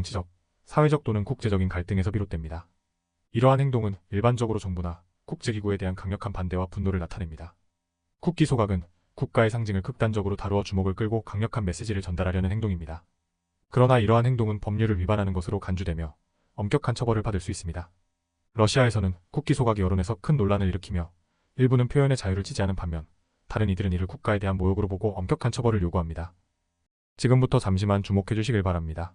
정치적, 사회적 또는 국제적인 갈등에서 비롯됩니다. 이러한 행동은 일반적으로 정부나 국제기구에 대한 강력한 반대와 분노를 나타냅니다. 국기 소각은 국가의 상징을 극단적으로 다루어 주목을 끌고 강력한 메시지를 전달하려는 행동입니다. 그러나 이러한 행동은 법률을 위반하는 것으로 간주되며 엄격한 처벌을 받을 수 있습니다. 러시아에서는 국기 소각이 여론에서 큰 논란을 일으키며 일부는 표현의 자유를 지지하는 반면 다른 이들은 이를 국가에 대한 모욕으로 보고 엄격한 처벌을 요구합니다. 지금부터 잠시만 주목해 주시길 바랍니다.